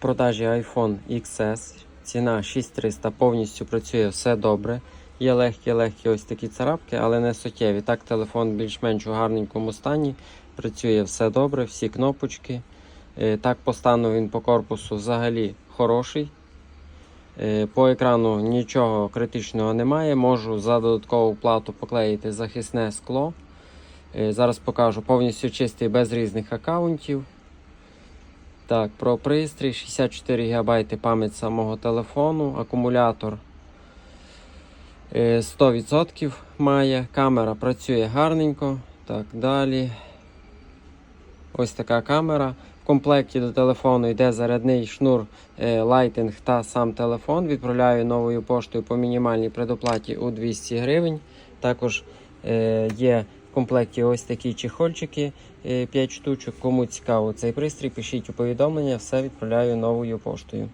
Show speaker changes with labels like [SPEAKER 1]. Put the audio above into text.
[SPEAKER 1] Продажі iPhone XS. Ціна 6300, повністю працює все добре. Є легкі-легкі ось такі царапки, але не суттєві. Так, телефон більш-менш у гарненькому стані. Працює все добре, всі кнопочки. Е, Так, по стану він по корпусу взагалі хороший. Е, По екрану нічого критичного немає. Можу за додаткову плату поклеїти захисне скло. Е, Зараз покажу повністю чистий без різних аккаунтів. Так, про пристрій 64 ГБ пам'ять самого телефону, акумулятор е, 100% має, камера працює гарненько. Так, далі. Ось така камера. В комплекті до телефону йде зарядний шнур е, Lighting та сам телефон. Відправляю новою поштою по мінімальній предоплаті у 200 гривень. Також е, є комплекті ось такі чехольчики 5 штучок. Кому цікаво цей пристрій, пишіть у повідомлення, все відправляю новою поштою.